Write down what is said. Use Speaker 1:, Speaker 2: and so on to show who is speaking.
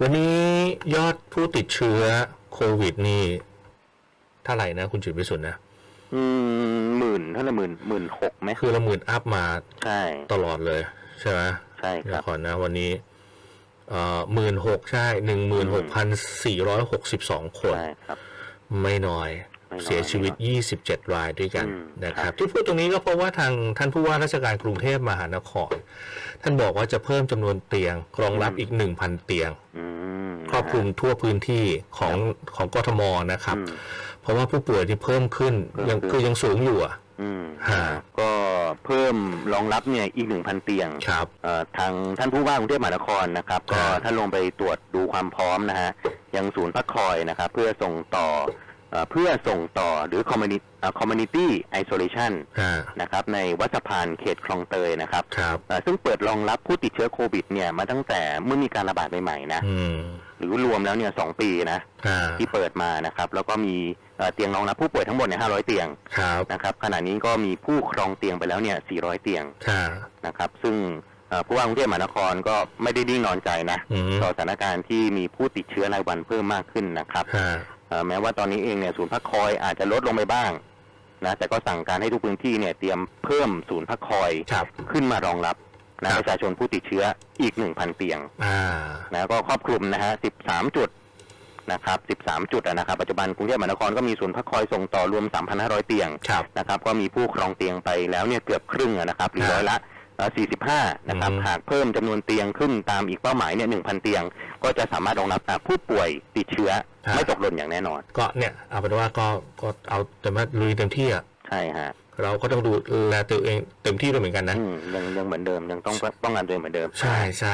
Speaker 1: วันนี้ยอดผู้ติดเชื้อโควิดนี่เท่าไหร่นะ คุณจุดวิสุทธ์นะ
Speaker 2: อืมหมื่นเท่าไหร่หมื่นหมื่นหกไหม
Speaker 1: คือละหมื่นอัพมา
Speaker 2: ใช่
Speaker 1: ตลอดเลย ใช่ไหม
Speaker 2: ใช่ค
Speaker 1: เดี๋ย
Speaker 2: รั
Speaker 1: ว
Speaker 2: บ
Speaker 1: ก่อนนะ วันนี้เอ่อหมื่นหกใช่หนึ่งหมื่นหกพันสี่ร้อยหกสิบสองคน
Speaker 2: ใช่ครับ
Speaker 1: ไม่น้อย
Speaker 2: ไม่น้อย
Speaker 1: เสียชีวิต 27 รายด้วยกัน
Speaker 2: อืม
Speaker 1: นะค
Speaker 2: ครั
Speaker 1: รับ
Speaker 2: บ
Speaker 1: ที่พูดตรงนี้ก็เพราะว่าทางท่านผู้ว่าราชการกรุงเทพมหานคร ท่านบอกว่าจะเพิ่มจำนวนเตียงรองรับอีก 1,000 เตียง
Speaker 2: อืม
Speaker 1: ครอบคลุมทั่วพื้นที่ของของกทมนะครับ
Speaker 2: อืม
Speaker 1: เพราะว่าผู้ป่วยที่เพิ่มขึ้น
Speaker 2: เพิ่ม
Speaker 1: ยัง
Speaker 2: ขึ้น
Speaker 1: คือยังสูงอยู่อะ
Speaker 2: อืม
Speaker 1: ฮะ
Speaker 2: ก็เพิ่มรองรับเนี่ยอีกหนึ่งพันเตียง
Speaker 1: ครับ
Speaker 2: เอ่อทางท่านผู้ว่ากรุงเทพมหานครนะครับ
Speaker 1: ครั
Speaker 2: ก็
Speaker 1: บ
Speaker 2: ท่านลงไปตรวจดูความพร้อมนะฮะยังศูนย์พักคอยนะครับ เพื่อส่งต่อ เอ่อเพื่อส่งต่อหรือ community เอ่อ community isolation
Speaker 1: อ่า
Speaker 2: นะครับในวัดสะพานเขตคลองเตยนะครับ
Speaker 1: ครับ
Speaker 2: เอ่อซึ่งเปิดรองรับผู้ติดเชื้อโควิดเนี่ยมาตั้งแต่เมื่อมีการระบาดใหม่ๆนะ
Speaker 1: อืม
Speaker 2: หรือรวมแล้วเนี่ยสองปีนะ
Speaker 1: อ่า
Speaker 2: ที่เปิดมานะครับ แล้วก็มีเอ่อเตียงรองรับผู้ป่วยทั้งหมดเนี่ย500เตียง
Speaker 1: ครับ
Speaker 2: นะครับขณะนี้ก็มีผู้ครองเตียงไปแล้วเนี่ย400เตียง
Speaker 1: ค่ะ
Speaker 2: นะครับ ซึ่งเอ่อผู้ว่ากรุงเทพมหานครก็ไม่ได้นิ่งนอนใจนะ
Speaker 1: อืม
Speaker 2: ต่อสถานการณ์ที่มีผู้ติดเชื้อรายวันเพิ่มมากขึ้นนะครับ
Speaker 1: ค่ะ
Speaker 2: เอ่อ แม้ว่าตอนนี้เองเนี่ยศูนย์พักคอยอาจจะลดลงไปบ้างนะแต่ก็สั่งการให้ทุกพื้นที่เนี่ยเตรียมเพิ่มศูนย์พักคอย
Speaker 1: ครับ
Speaker 2: ขึ้นมารองรับนะครับประชาชนผู้ติดเชื้ออีก1,000เตียง
Speaker 1: อ่า
Speaker 2: นะก็ครอบคลุมนะฮะ13จุดนะครับ 13 จุดอะนะครับ ปัจจุบันกรุงเทพมหานครก็มีศูนย์พักคอยส่งต่อรวม 3,500 เตียง
Speaker 1: ครับ
Speaker 2: นะครับ ก็มีผู้ครองเตียงไปแล้วเนี่ยเกือบครึ่งอะนะครับหรือ
Speaker 1: ครับ
Speaker 2: ร้อยละเอ่อ 45 นะครับ
Speaker 1: อืม
Speaker 2: หากเพิ่มจำนวนเตียงขึ้นตามอีกเป้าหมายเนี่ย 1,000 เตียง ก็จะสามารถรองรับผู้ป่วยติดเชื้อ ไม่ตกหล่นอย่างแน่นอน
Speaker 1: ก็เนี่ย เอาเป็นว่าก็ก็เอาแต่ว่าลุยเต็มที่อะ
Speaker 2: ใช่ฮะ
Speaker 1: เราก็ต้องดูแลตัวเองเต็มที่ด้วยเหมือนกันนะ
Speaker 2: อืมยังยังเหมือนเดิมยังต้องป้องกันตัวเองเหมือนเดิม
Speaker 1: ใช่ใช่